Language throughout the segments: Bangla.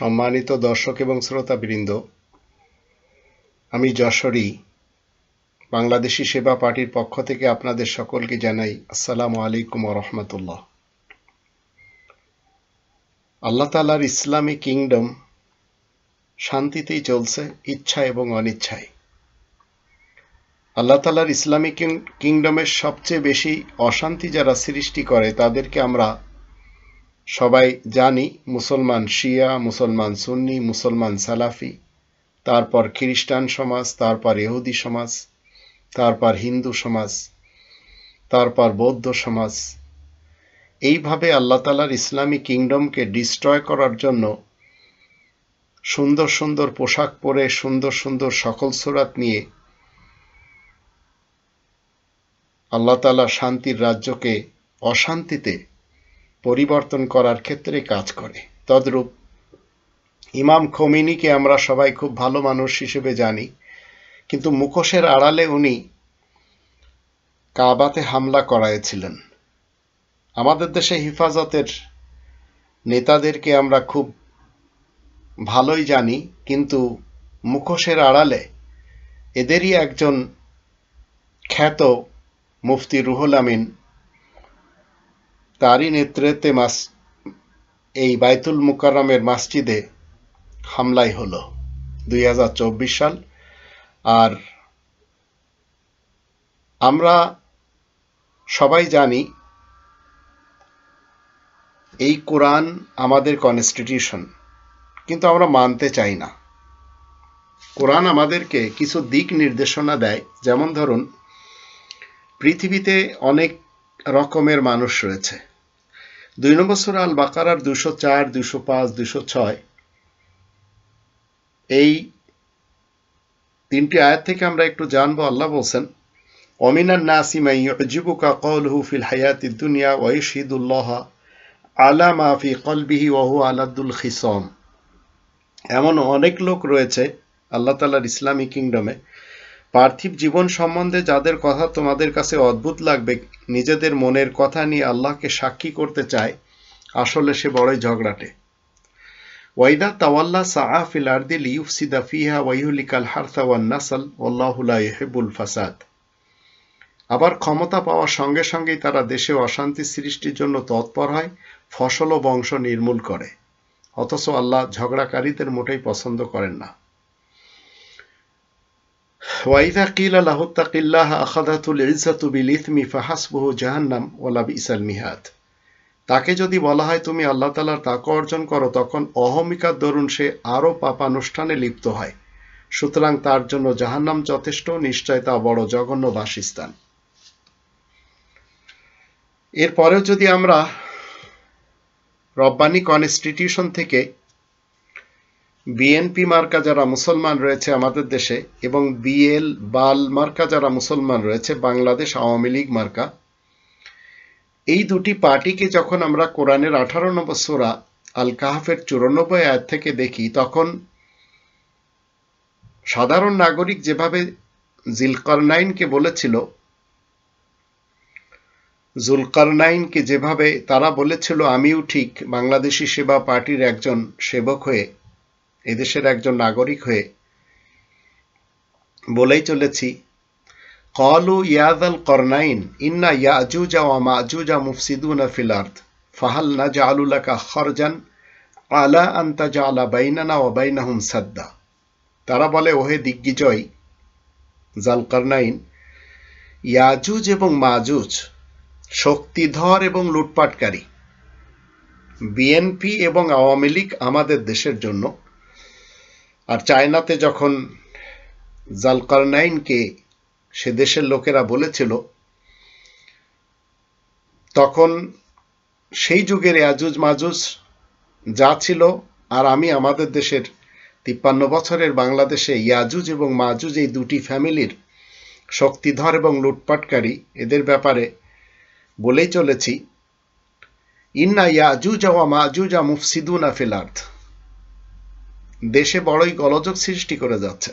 সম্মানিত দর্শক এবং শ্রোতাবৃন্দ, আমি যশোরী, বাংলাদেশি সেবা পার্টির পক্ষ থেকে আপনাদের সকলকে জানাই আসসালামু আলাইকুম রহমতুল্লাহ। আল্লাহ তালার ইসলামী কিংডম শান্তিতেই চলছে, ইচ্ছা এবং অনিচ্ছায়। আল্লাহ তালার ইসলামী কিংডমের সবচেয়ে বেশি অশান্তি যারা সৃষ্টি করে, তাদেরকে আমরা সবাই জানি মুসলমান শিয়া, মুসলমান সুন্নি, মুসলমান সালাফি, তারপর খ্রিস্টান সমাজ, তারপর ইহুদি সমাজ, তারপর হিন্দু সমাজ, তারপর বৌদ্ধ সমাজ। এইভাবে আল্লাহ তালার ইসলামী কিংডমকে ডিস্ট্রয় করার জন্য সুন্দর সুন্দর পোশাক পরে সুন্দর সুন্দর সকল সুরাত নিয়ে আল্লাহ তালা শান্তির রাজ্যকে অশান্তিতে পরিবর্তন করার ক্ষেত্রে কাজ করে। তদ্রূপ ইমাম খমিনিকে আমরা সবাই খুব ভালো মানুষ হিসেবে জানি, কিন্তু মুখোশের আড়ালে উনি কাবাতে হামলা করাইছিলেন। আমাদের দেশে হেফাজতের নেতাদেরকে আমরা খুব ভালোই জানি, কিন্তু মুখোশের আড়ালে এদেরই একজন খ্যাত মুফতি রুহুল আমিন তারই নেতৃত্বে মাস, এই বাইতুল মুকাররমের মসজিদে হামলাই হলো দুই সাল। আর আমরা সবাই জানি এই কোরআন আমাদের কনস্টিটিউশন কিন্তু আমরা মানতে চাই না। কোরআন আমাদেরকে কিছু দিক নির্দেশনা দেয়। যেমন ধরুন, পৃথিবীতে অনেক রকমের মানুষ রয়েছে। দুই নম্বর সুরা আল বাকারার দুশো চার দুশো পাঁচ দুশো ছয়। এই তিনটি আয়াত থেকে আমরা একটু জানব, আল্লাহ বলছেন অমিনার নাসিমাই ইউজিবুকা কওলহু ফিল হায়াতি দুনিয়া ওয়াইশহিদুল্লাহ আলা মাফি কলবিহি ওহু আলাদুল খিসম। এমন অনেক লোক রয়েছে, আল্লাহ তালার ইসলামী কিংডমে পার্থিব জীবন সম্বন্ধে যাদের কথা তোমাদের কাছে অদ্ভুত লাগবে, নিজেদের মনের কথা নিয়ে আল্লাহকে সাক্ষী করতে চায়, আসলে সে বড়ই ঝগড়াটে। ওয়াইদা তাওয়াল্লা সাআ ফিল ফিহা ওয়াইহুলিকাল হারসা ওয়ান নাসাল ওয়াল্লাহুলা ইহিবুল ফাসাদ। আবার ক্ষমতা পাওয়ার সঙ্গে সঙ্গেই তারা দেশে অশান্তি সৃষ্টির জন্য তৎপর হয়, ফসল ও বংশ নির্মূল করে। অথচ আল্লাহ ঝগড়াকারীদের মোটেই পছন্দ করেন না। ওয়াইদা কিল আল্লাহত্তাকিল্লাহ আখাদাতুল ইজ্জাতু বিল ইথমি ফাহাসবুহু জাহান্নাম ওলা বিসাল তাকে যদি বলা হয় তুমি আল্লাহ তালার তাক অর্জন করো, তখন অহমিকার দরুন সে আরও পাপানুষ্ঠানে লিপ্ত হয়। সুতরাং তার জন্য জাহান্নাম যথেষ্ট, নিশ্চয় তা বড় জঘন্য বাসস্থান। এরপরেও যদি আমরা রব্বানি কনস্টিটিউশন থেকে বিএনপি মার্কা যারা মুসলমান রয়েছে আমাদের দেশে এবং বিএল, বাল মার্কা যারা মুসলমান রয়েছে, বাংলাদেশ আওয়ামী লীগ মার্কা, এই দুটি পার্টিকে যখন আমরা কোরআনের আঠারো নম্বর সোরা আল কাহাফের চুরানব্বই আয়াত থেকে দেখি, তখন সাধারণ নাগরিক যেভাবে জিলকারনাইনকে বলেছিল, জুলকারনাইনকে যেভাবে তারা বলেছিল, আমিও ঠিক বাংলাদেশি সেবা পার্টির একজন সেবক হয়ে এদেশের একজন নাগরিক হয়ে বলেই চলেছি, কলু ইয়াদাল করনাইন, ইন্না ইয়াজুজা ওয়া মাজুজা মুফসিদুনা ফিল আরদ, ফাহাল নাজআলু লাকা খরজান আলা আন তাজআলা বাইনানা ওয়া বাইনাহুম সাদ্দা। তারা বলে, ওহে দিগ্বিজয় জালকারনাইন ইয়াজুজ এবং মাজুজ শক্তিধর এবং লুটপাটকারী, বিএনপি এবং আওয়ামী লীগ আমাদের দেশের জন্য আর চায়নাতে যখন জালকারনাইনকে সে দেশের লোকেরা বলেছিল, তখন সেই যুগের ইয়াজুজ মাজুজ যা ছিল আর আমি আমাদের দেশের তিপ্পান্ন বছরের বাংলাদেশে ইয়াজুজ এবং মাজুজ এই দুটি ফ্যামিলির শক্তিধর এবং লুটপাটকারী এদের ব্যাপারে বলেই চলেছি, ইন্না ইয়াজুজা ওয়া মাজুজা মুফসিদুনা ফিল আরদ। দেশে বড়ই গলযোগ সৃষ্টি করে যাচ্ছে।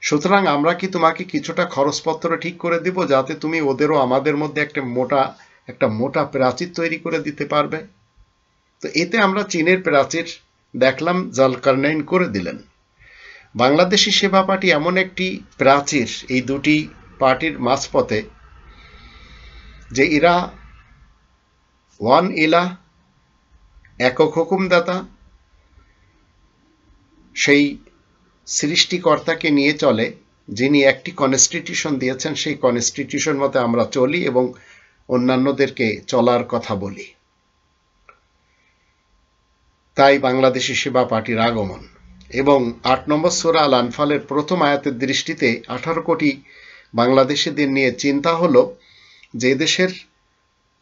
সুতরাং আমরা কি তোমাকে কিছুটা খরচপত্র ঠিক করে দিব যাতে তুমি ওদেরও আমাদের মধ্যে একটা মোটা একটা মোটা প্রাচীর তৈরি করে দিতে পারবে? তো এতে আমরা চীনের প্রাচীর দেখলাম, জালকারনাইন করে দিলেন। বাংলাদেশি সেবা পার্টি এমন একটি প্রাচীর, এই দুটি পার্টির মাঝপথে, যে এরা ওয়ান ইলা, একক হুকুমদাতা সেই সৃষ্টিকর্তাকে নিয়ে চলে, যিনি একটি কনস্টিটিউশন দিয়েছেন, সেই কনস্টিটিউশন মতে আমরা চলি এবং অন্যান্যদেরকে চলার কথা বলি। তাই বাংলাদেশি সেবা পার্টির আগমন এবং আট নম্বর সোরা আল আনফালের প্রথম আয়াতের দৃষ্টিতে আঠারো কোটি বাংলাদেশিদের নিয়ে চিন্তা হলো যে দেশের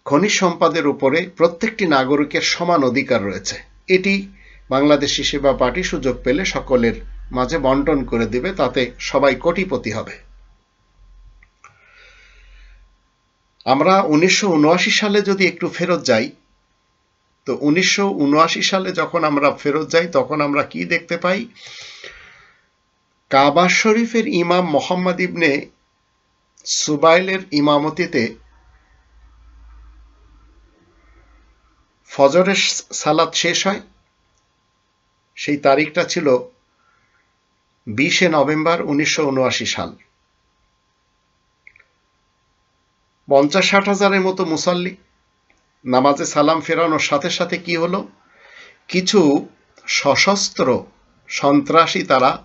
খনিজ সম্পদের উপরে প্রত্যেকটি নাগরিকের সমান অধিকার রয়েছে। এটি বাংলাদেশি সেবা পার্টি সুযোগ পেলে সকলের মাঝে বন্টন করে দিবে, তাতে সবাই কোটিপতি হবে। আমরা উনিশশো উনআশি সালে যদি একটু ফেরত যাই, তো উনিশশো উনআশি সালে যখন আমরা ফেরত যাই, তখন আমরা কি দেখতে পাই? কাবা শরীফের ইমাম মোহাম্মদ ইবনে সুবাইলের ইমামতিতে ফজরের সালাত শেষ হয়। সেই তারিখটা ছিল বিশে নভেম্বর উনিশশো উনআশি সাল। পঞ্চাশ ষাট হাজারের মতো মুসল্লি নামাজে সালাম ফেরানোর সাথে সাথে কি হলো? কিছু সশস্ত্র সন্ত্রাসী তারা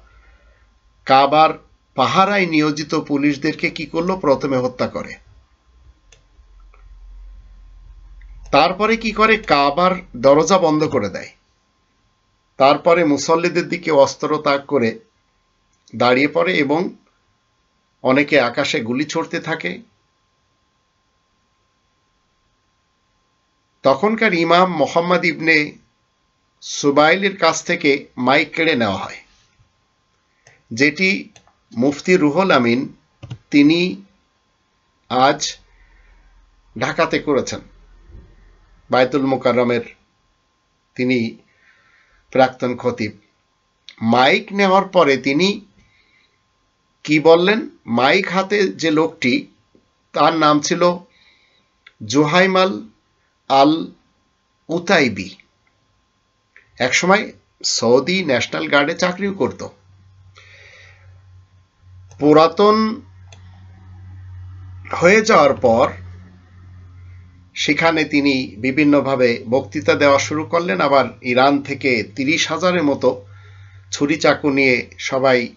কাবার পাহারায় নিয়োজিত পুলিশদেরকে কি করল? প্রথমে হত্যা করে। তারপরে কি করে? কাবার দরজা বন্ধ করে দেয়। তারপরে মুসল্লিদের দিকে অস্ত্র তাক করে দাঁড়িয়ে পড়ে এবং অনেকে আকাশে গুলি ছড়তে থাকে। তখনকার ইমাম মোহাম্মদ ইবনে সুবাইলের কাছ থেকে মাইক কেড়ে নেওয়া হয়, যেটি মুফতি রুহুল আমিন তিনি আজ ঢাকাতে করেছেন। বায়তুল মোকাররমের তিনি প্রাক্তন খতিব। মাইক নেওয়ার পরে তিনি কি বললেন? মাইক হাতে যে লোকটি, তার নাম ছিল জোহাইমাল আল উতাইবি একসময় সৌদি ন্যাশনাল গার্ডে চাকরিও করত। পুরাতন হয়ে যাওয়ার পর সেখানে তিনি বিভিন্নভাবে বক্তৃতা দেওয়া শুরু করলেন। আবার ইরান থেকে তিরিশ হাজারের মতো ছুরি চাকু নিয়ে সবাই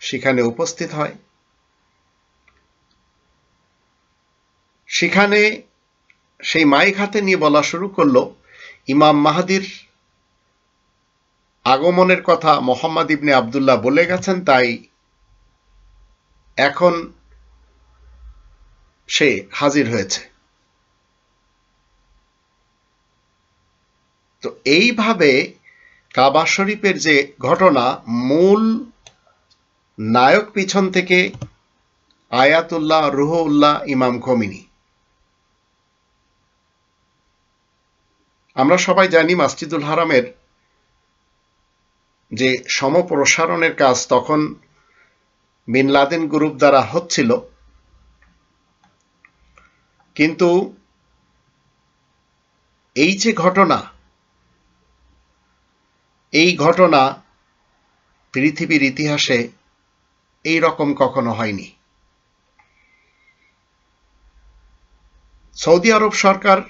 সেখানে উপস্থিত হয়। সেখানে সেই মাইক হাতে নিয়ে বলা শুরু করল, ইমাম মাহাদির আগমনের কথা মোহাম্মদ ইবনে আবদুল্লাহ বলে গেছেন, তাই এখন সে হাজির হয়েছে। তো এইভাবে কাবা শরীফের যে ঘটনা, মূল নায়ক পিছন থেকে আয়াতুল্লাহ, রুহুল্লাহ, ইমাম খমিনী। আমরা সবাই জানি মাসজিদুল হারামের যে সমপ্রসারণের কাজ তখন বিন লাদেন গ্রুপ দ্বারা হচ্ছিল। কিন্তু এই যে ঘটনা এই ঘটনা পৃথিবীর ইতিহাসে এই রকম কখনো হয়নি। সৌদি আরব সরকার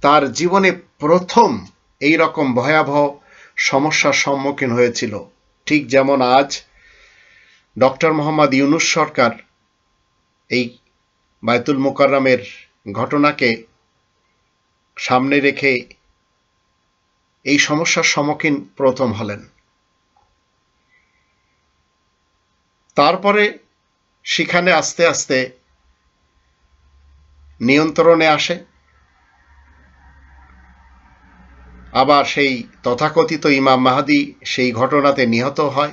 তার জীবনে প্রথম এই রকম ভয়াবহ সমস্যার সম্মুখীন হয়েছিল। ঠিক যেমন আজ ডক্টর মোহাম্মদ ইউনুস সরকার এই বায়তুল মোকাররমের ঘটনাকে সামনে রেখে এই সমস্যার সম্মুখীন প্রথম হলেন। তারপরে সেখানে আস্তে আস্তে নিয়ন্ত্রণে আসে। আবার সেই তথাকথিত ইমাম মাহাদি সেই ঘটনাতে নিহত হয়।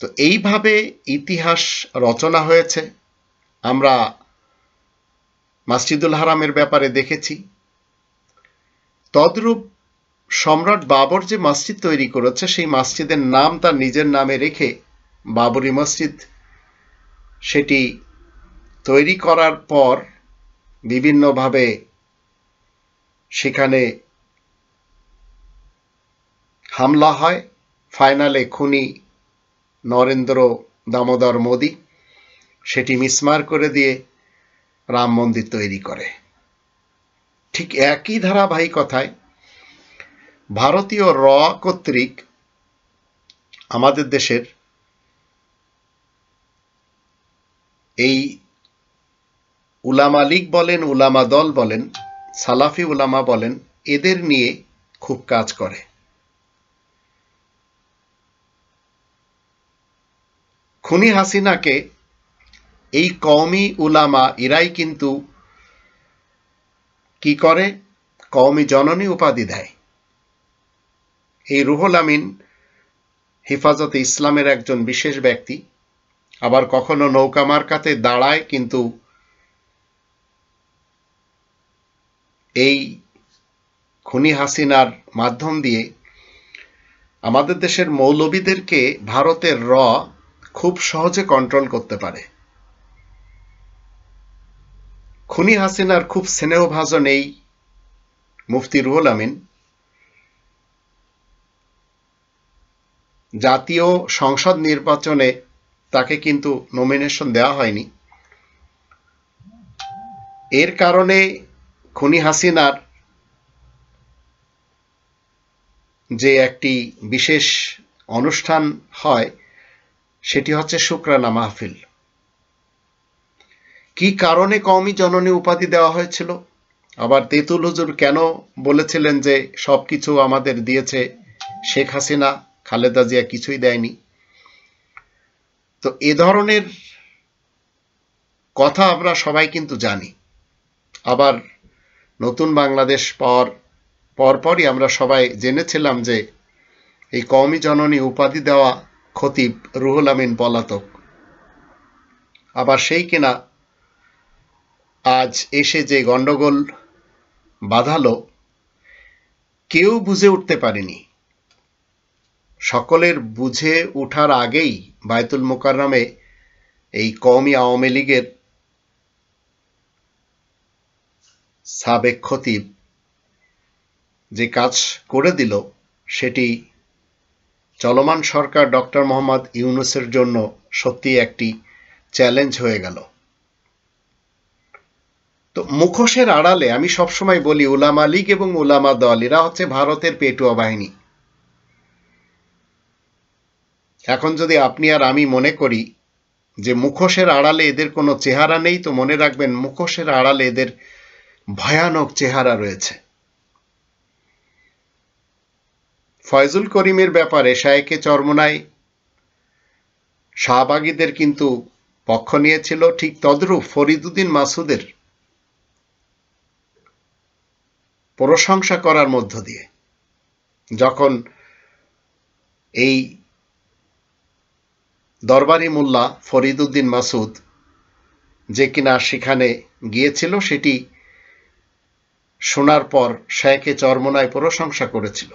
তো এইভাবে ইতিহাস রচনা হয়েছে। আমরা মাসজিদুল হারামের ব্যাপারে দেখেছি। তদ্রূপ সম্রাট বাবর যে মসজিদ তৈরি করেছে, সেই মসজিদের নাম তার নিজের নামে রেখে বাবরি মসজিদ সেটি তৈরি করার পর বিভিন্নভাবে সেখানে হামলা হয়। ফাইনালে খুনি নরেন্দ্র দামোদর মোদী সেটি মিসমার করে দিয়ে রাম মন্দির তৈরি করে। ঠিক একই ধারাবাহিকতায় ভারতীয় র কর্তৃক আমাদের দেশের এই উলামা লীগ বলেন, উলামা দল বলেন, সালাফি উলামা বলেন, এদের নিয়ে খুব কাজ করে। খুনি হাসিনাকে এই কওমি উলামা এরাই কিন্তু কি করে? কওমি জননী উপাধি দেয়। এই রুহুল আমিন হেফাজতে ইসলামের একজন বিশেষ ব্যক্তি, আবার কখনো নৌকা মার্কাতে দাঁড়ায়, কিন্তু এই খুনি হাসিনার মাধ্যম দিয়ে আমাদের দেশের মৌলবীদেরকে ভারতের র খুব সহজে কন্ট্রোল করতে পারে। খুনি হাসিনার খুব স্নেহভাজন এই মুফতি রুহুল আমিন। জাতীয় সংসদ নির্বাচনে তাকে কিন্তু নমিনেশন দেওয়া হয়নি। এর কারণে খুনি হাসিনার যে একটি বিশেষ অনুষ্ঠান হয়, সেটি হচ্ছে শুক্রানা মাহফিল। কি কারণে কওমি জননী উপাধি দেওয়া হয়েছিল? আবার তেতুল হুজুর কেন বলেছিলেন যে সবকিছু আমাদের দিয়েছে শেখ হাসিনা, খালেদা জিয়া কিছুই দেয়নি? তো এ ধরনের কথা আমরা সবাই কিন্তু জানি। আবার নতুন বাংলাদেশ পাওয়ার পরপরই আমরা সবাই জেনেছিলাম যে এই কওমি জননী উপাধি দেওয়া খতিব রুহুল আমিন পলাতক। আবার সেই কিনা আজ এসে যে গন্ডগোল বাধালো, কেউ বুঝে উঠতে পারেনি। সকলের বুঝে উঠার আগেই বায়তুল মোকাররমে এই কওমি আওয়ামী লীগের সাবেক খতিব যে কাজ করে দিল, সেটি চলমান সরকার ডক্টর মোহাম্মদ ইউনুসের জন্য সত্যি একটি চ্যালেঞ্জ হয়ে গেল। তো মুখোশের আড়ালে আমি সবসময় বলি উলামা লীগ এবং উলামা দল, এরা হচ্ছে ভারতের পেটুয়া বাহিনী। এখন যদি আপনি আর আমি মনে করি যে মুখোশের আড়ালে এদের কোনো চেহারা নেই, তো মনে রাখবেন মুখোশের আড়ালে এদের ভয়ানক চেহারা রয়েছে। ফয়জুল করিমের ব্যাপারে শায়েকে চরমনায় শাহবাগীদের কিন্তু পক্ষ নিয়েছিল, ঠিক তদ্রূপ ফরিদুদ্দিন মাসুদের প্রশংসা করার মধ্য দিয়ে। যখন এই দরবারি মোল্লা ফরিদুদ্দিন মাসুদ যে কিনা সেখানে গিয়েছিল, সেটি শোনার পর শেখে চরমনায় প্রশংসা করেছিল।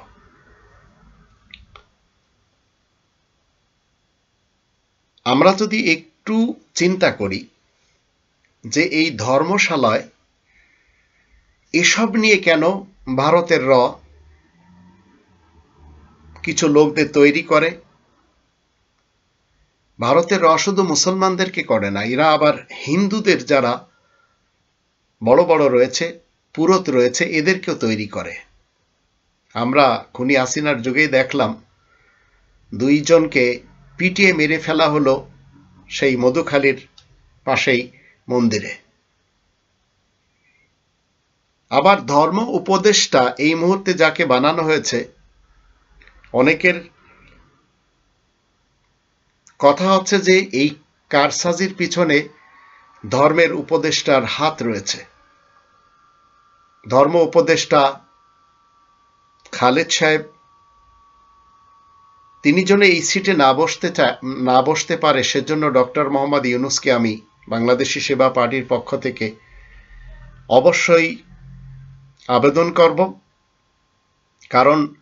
আমরা যদি একটু চিন্তা করি যে এই ধর্মশালায় এসব নিয়ে কেন ভারতের র কিছু লোকদের তৈরি করে? ভারতের র শুধু মুসলমানদেরকে করে না, এরা আবার হিন্দুদের যারা বড় বড় রয়েছে, পুরত রয়েছে, এদেরকেও তৈরি করে। আমরা খুনি আসিনার যুগেই দেখলাম, দুইজনকে পিটিয়ে মেরে ফেলা হলো সেই মধুখালীর পাশেই মন্দিরে। আবার ধর্ম উপদেষ্টা এই মুহূর্তে যাকে বানানো হয়েছে, অনেকের কথা হচ্ছে যে এই কারসাজির পিছনে ধর্মের উপদেষ্টার হাত রয়েছে। ধর্ম উপদেষ্টা খালেদ সাহেব, তিনি যেন এই সিটে না বসতে না বসতে পারে, সেজন্য ডক্টর মোহাম্মদ ইউনুসকে আমি বাংলাদেশি সেবা পার্টির পক্ষ থেকে অবশ্যই আবেদন করব। কারণ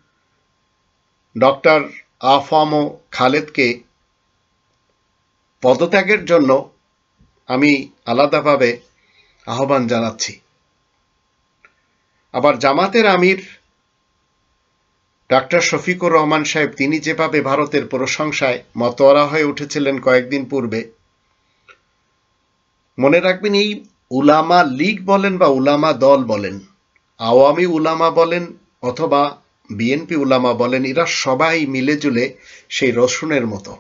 ডক্টর আফম খালেদকে পদত্যাগের জন্য আমি আলাদাভাবে আহ্বান জানাচ্ছি। আবার জামাতের আমির ডাক্তার শফিকুর রহমান সাহেব, তিনি যেভাবে ভারতের প্রশংসায় মতোয়ারা হয়ে উঠেছিলেন কয়েকদিন পূর্বে, মনে রাখবেন এই উলামা লীগ বলেন বা উলামা দল বলেন আওয়ামী উলামা বলেন অথবা বিএনপি উলামা বলেন, এরা সবাই মিলে জুলে সেই রসুনের মতো।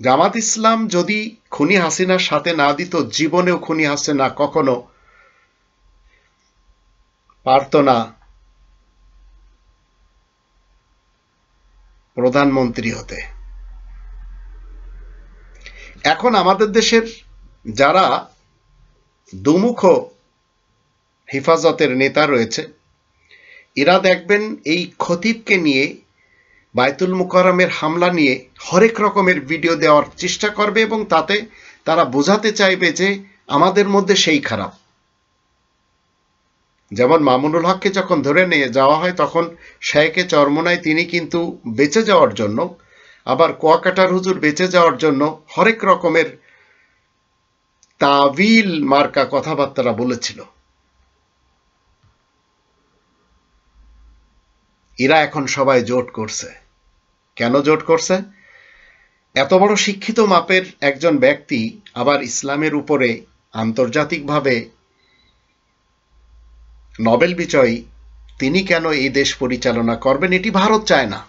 জামাত ইসলাম যদি খুনি হাসিনার সাথে না দিত, জীবনেও খুনি হাসিনা কখনো পারত না। প্রধানমন্ত্রী হতে। এখন আমাদের দেশের যারা দুমুখ হেফাজতের নেতা রয়েছে। এরা দেখবেন এই খতিবকে নিয়ে বায়তুল মুকাররমের হামলা নিয়ে হরেক রকমের ভিডিও দেওয়ার চেষ্টা করবে এবং তাতে তারা বোঝাতে চাইবে যে আমাদের মধ্যে সেই খারাপ। যেমন মামুনুল হককে যখন ধরে নিয়ে যাওয়া হয়, তখন শেখে চরমনায় তিনি কিন্তু বেঁচে যাওয়ার জন্য, আবার কুয়াকাটার হুজুর বেঁচে যাওয়ার জন্য হরেক রকমের তাবিল মার্কা কথাবার্তারা বলেছিল। এরা এখন সবাই জোট করছে। কেন জোট করছে? এত বড় শিক্ষিত মাপের একজন ব্যক্তি আবার ইসলামের উপরে আন্তর্জাতিকভাবে নোবেল বিজয়ী, তিনি কেন এই দেশ পরিচালনা করবেন এটি ভারত চায় না।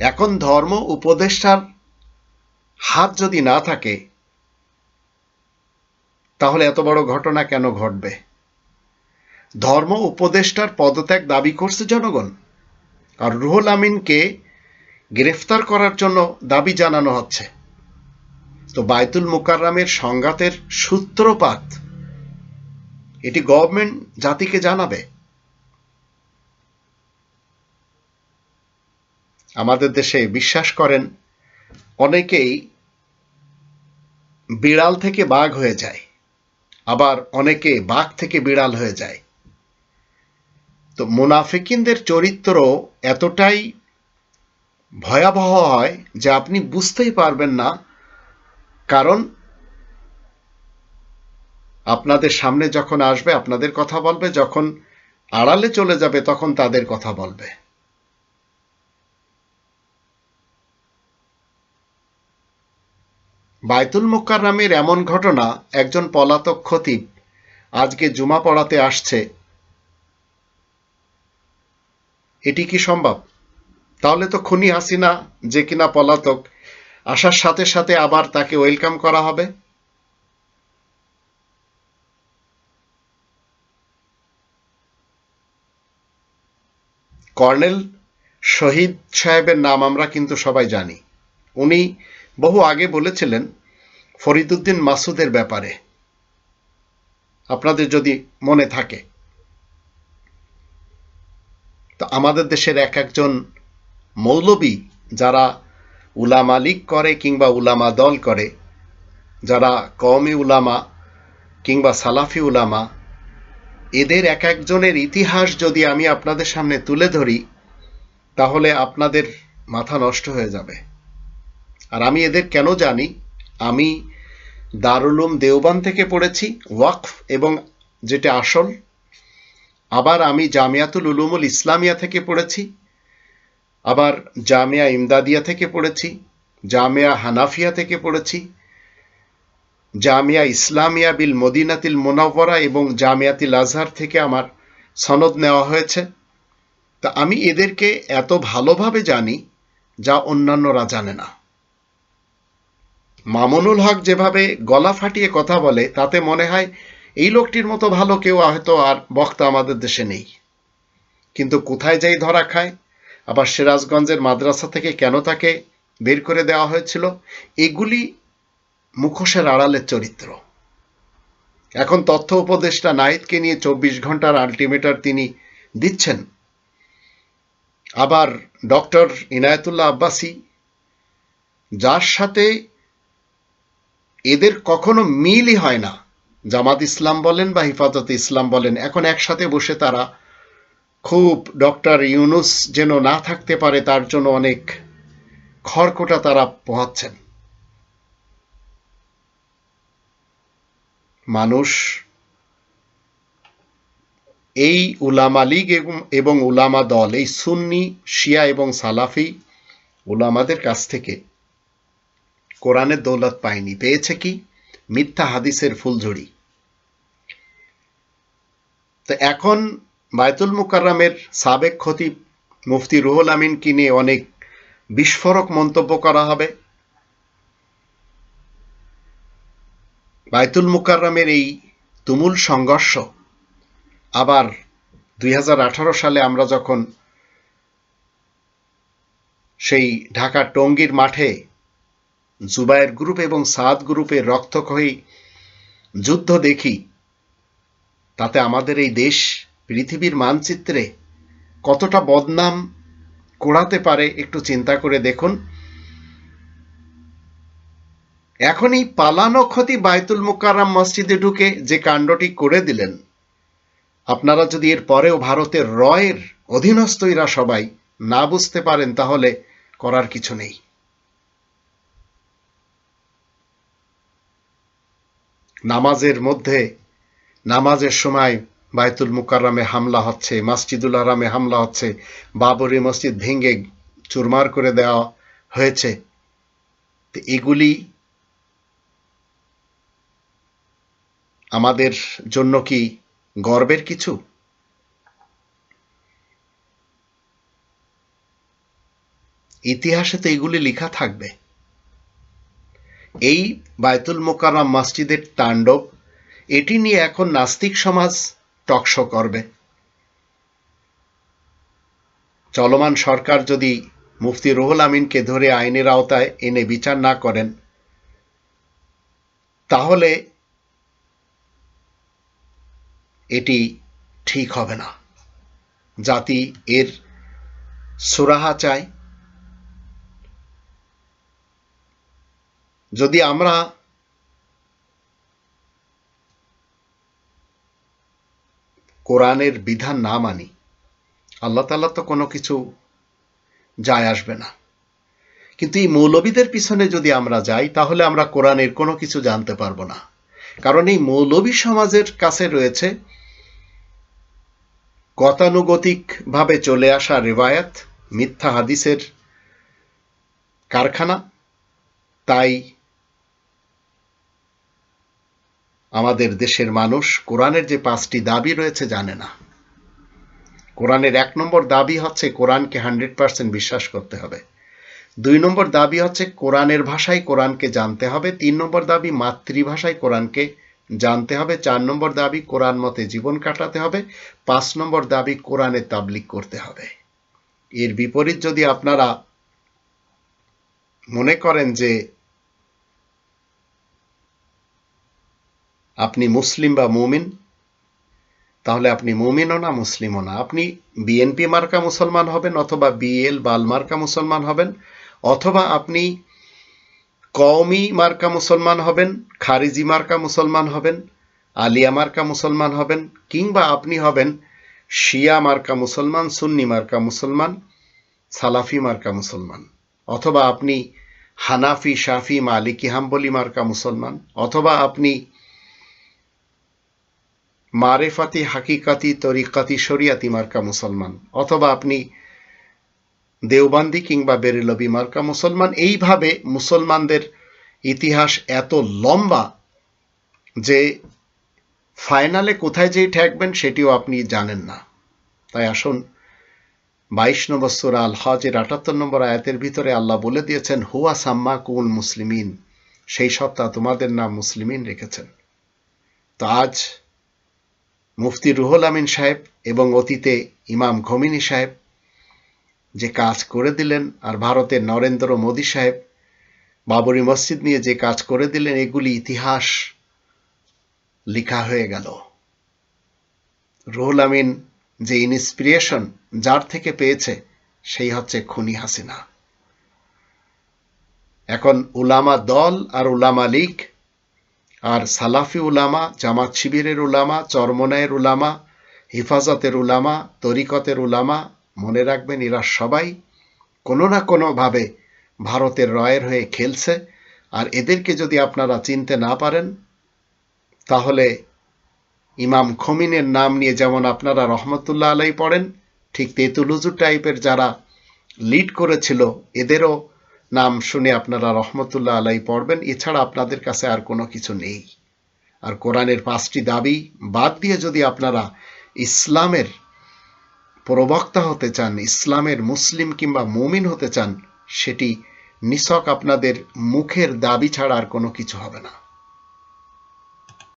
এখন ধর্ম উপদেষ্টার হাত যদি না থাকে, তাহলে এত বড় ঘটনা কেন ঘটবে? ধর্ম উপদেষ্টার পদত্যাগ দাবি করছে জনগণ, আর রুহুল আমিনকে গ্রেফতার করার জন্য দাবি জানানো হচ্ছে। তো বায়তুল মুকাররামের সংঘাতের সূত্রপাত, এটি গভর্নমেন্ট জাতিকে জানাবে। আমাদের দেশে বিশ্বাস করেন, অনেকেই বিড়াল থেকে বাঘ হয়ে যায়। আবার অনেকে বাঘ থেকে বিড়াল হয়ে যায়। তো মুনাফিকিনদের চরিত্র এতটাই ভয়াবহ হয় যে আপনি বুঝতেই পারবেন না। কারণ আপনাদের সামনে যখন আসবে, আপনাদের কথা বলবে, যখন আড়ালে চলে যাবে, তখন তাদের কথা বলবে। বায়তুল মোকাররামের এমন ঘটনা একজন পলাতক খতিব আজকে জুমা পড়াতে আসছে। এটি কি সম্ভব? তাহলে তো খুনি হাসিনা যে কিনা পলাতক, আসার সাথে সাথে আবার তাকে ওয়েলকাম করা হবে? কর্নেল শহীদ সাহেবের নাম আমরা কিন্তু সবাই জানি। উনি বহু আগে বলেছিলেন ফরিদুদ্দিন মাসুদের ব্যাপারে। আপনাদের যদি মনে থাকে। তো আমাদের দেশের এক একজন মৌলবী যারা উলামা লীগ করে কিংবা উলামা দল করে, যারা কওমি উলামা কিংবা সালাফি উলামা, এদের এক একজনের ইতিহাস যদি আমি আপনাদের সামনে তুলে ধরি, তাহলে আপনাদের মাথা নষ্ট হয়ে যাবে। আর আমি এদের কেন জানি? আমি দারুলুম দেওবান থেকে পড়েছি, ওয়াকফ এবং যেটা আসল। আবার আমি জামিয়াতুল উলুমুল ইসলামিয়া থেকে পড়েছি, আবার জামিয়া ইমদাদিয়া থেকে পড়েছি, জামিয়া হানাফিয়া থেকে পড়েছি, জামিয়া ইসলামিয়া বিল মদিনাতিল মোনাওয়ারা এবং জামিয়াতিল আজহার থেকে আমার সনদ নেওয়া হয়েছে। তা আমি এদেরকে এত ভালোভাবে জানি যা অন্যান্যরা জানে না। মামুনুল হক যেভাবে গলা ফাটিয়ে কথা বলে, তাতে মনে হয় এই লোকটির মতো ভালো কেউ হয়তো আর বক্তা আমাদের দেশে নেই। কিন্তু কোথায় যাই ধরা খায়, আবার সিরাজগঞ্জের মাদ্রাসা থেকে কেন তাকে বের করে দেওয়া হয়েছিল, এগুলি মুখোশের আড়ালের চরিত্র। এখন তথ্য উপদেষ্টা নাইদকে নিয়ে চব্বিশ ঘণ্টার আলটিমেটার তিনি দিচ্ছেন। আবার ডক্টর ইনায়তুল্লাহ আব্বাসি, যার সাথে এদের কখনো মিলই হয় না। জামাত ইসলাম বলেন বা হিফাজত ইসলাম বলেন, এখন একসাথে বসে তারা খুব ডক্টর ইউনুস যেন না থাকতে পারে, তার জন্য অনেক খড়কোটা তারা পোহাচ্ছেন। মানুষ এই উলামা লীগ এবং উলামা দল, এই সুন্নি, শিয়া এবং সালাফি উলামাদের কাছ থেকে কোরআনের দৌলত পায়নি পেয়েছে কি? মিথ্যা হাদিসের ফুলঝুড়ি তো এখন বায়তুল মুকাররামের সাবেক খতিব মুফতি রুহুল আমিনকে নিয়ে অনেক বিস্ফোরক মন্তব্য করা হবে। বায়তুল মুকাররামের এই তুমুল সংঘর্ষ আবার দুই হাজার আঠারো সালে আমরা যখন সেই ঢাকা টঙ্গীর মাঠে জুবায়ের গ্রুপ এবং সাদ গ্রুপের রক্তক্ষয়ী যুদ্ধ দেখি, তাতে আমাদের এই দেশ পৃথিবীর মানচিত্রে কতটা বদনাম কোড়াতে পারে একটু চিন্তা করে দেখুন। এখন এই পালানো ক্ষতি বায়তুল মুকাররাম মসজিদে ঢুকে যে কাণ্ডটি করে দিলেন। আপনারা যদি এর পরেও ভারতের রয়ের অধীনস্থ এরা সবাই না বুঝতে পারেন, তাহলে করার কিছু নেই। নামাজের মধ্যে, নামাজের সময় বায়তুল মুকাররামে হামলা হচ্ছে, মসজিদুল আরামে হামলা হচ্ছে, বাবরি মসজিদ ভেঙে চুরমার করে দেওয়া হয়েছে। এগুলি আমাদের জন্য কি গর্বের কিছু? ইতিহাসে তো এগুলি লেখা থাকবে। এই বায়তুল মোকাররাম মসজিদের তাণ্ডব, এটি নিয়ে এখন নাস্তিক সমাজ টকশো করবে। চলমান সরকার যদি মুফতি রুহুল আমিনকে ধরে আইনের আওতায় এনে বিচার না করেন, তাহলে এটি ঠিক হবে না। জাতি এর সুরাহা চায় যদি আমরা কোরআনের বিধান না মানি, আল্লাহ তাল্লাহ তো কোনো কিছু যায় আসবে না। কিন্তু এই মৌলবীদের পিছনে যদি আমরা যাই, তাহলে আমরা কোরআনের কোনো কিছু জানতে পারব না। কারণ এই মৌলবী সমাজের কাছে রয়েছে গতানুগতিকভাবে চলে আসা রেবায়াত মিথ্যা হাদিসের কারখানা, তাই আমাদের দেশের মানুষ কোরআনের যে পাঁচটি দাবি রয়েছে জানে না। কোরআনের এক নম্বর দাবি হচ্ছে কোরআনকে হান্ড্রেড পার্সেন্ট বিশ্বাস করতে হবে। দুই নম্বর দাবি হচ্ছে কোরআনের ভাষায় কোরআনকে জানতে হবে। তিন নম্বর দাবি মাতৃভাষায় কোরআনকে জানতে হবে। চার নম্বর দাবি কোরআন মতে জীবন কাটাতে হবে। পাঁচ নম্বর দাবি কোরআনে তাবলিক করতে হবে। এর বিপরীত যদি আপনারা মনে করেন যে আপনি মুসলিম বা মুমিন, তাহলে আপনি মুমিনও না, মুসলিমও না। আপনি বিএনপি মার্কা মুসলমান হবেন অথবা বিএল বাল মার্কা মুসলমান হবেন, অথবা আপনি কওমি মার্কা মুসলমান হবেন, খারিজি মার্কা মুসলমান হবেন, আলিয়া মার্কা মুসলমান হবেন, কিংবা আপনি হবেন শিয়া মার্কা মুসলমান, সুন্নি মার্কা মুসলমান, সালাফি মার্কা মুসলমান, অথবা আপনি হানাফি, শাফি, মালিকি, হাম্বলি মার্কা মুসলমান, অথবা আপনি মারেফাতি হাকিকাতি তরিকাতি শরিয়াতি মার্কা মুসলমান। অথবা আপনি দেওবান্দি কিংবা বেরেলবি মার্কা মুসলমান। এইভাবে মুসলমানদের ইতিহাস এত লম্বা যে ফাইনালে কোথায় যেই ঠেকবেন সেটিও আপনি জানেন না। তাই আসুন, বাইশ নম্বর সুরা আল হজের আটাত্তর নম্বর আয়াতের ভিতরে আল্লাহ বলে দিয়েছেন, হুয়া সাম্মা কুল মুসলিমিন। সেই সত্তা তোমাদের নাম মুসলিমিন রেখেছেন। তো আজ মুফতি রুহুল আমিন সাহেব এবং অতীতে ইমাম ঘমিনী সাহেব যে কাজ করে দিলেন আর ভারতের নরেন্দ্র মোদী সাহেব বাবরি মসজিদ নিয়ে যে কাজ করে দিলেন, এগুলি ইতিহাস লিখা হয়ে গেল। রুহুল আমিন যে ইন্সপিরেশন যার থেকে পেয়েছে, সেই হচ্ছে খুনি হাসিনা। এখন উলামা দল আর উলামা লীগ আর সালাফি উলামা, জামাত শিবিরের উলামা, চরমনায়ের উলামা, হিফাজতের উলামা, তরিকতের উলামা, মনে রাখবেন এরা সবাই কোনো না কোনোভাবে ভারতের রয়ের হয়ে খেলছে। আর এদেরকে যদি আপনারা চিনতে না পারেন, তাহলে ইমাম খমিনের নাম নিয়ে যেমন আপনারা রহমতুল্লাহ আলাই পড়েন, ঠিক তেতুলুজু টাইপের যারা লিড করেছিল, এদেরও নাম শুনে আপনারা রহমতুল্লাহ আলাই পড়বেন। এছাড়া আপনাদের কাছে আর কোনো কিছু নেই। আর কোরআনের পাঁচটি দাবি বাদ দিয়ে যদি আপনারা ইসলামের প্রবক্তা হতে চান, ইসলামের মুসলিম কিংবা মুমিন হতে চান, সেটি নিছক আপনাদের মুখের দাবি ছাড়া আর কোনো কিছু হবে না।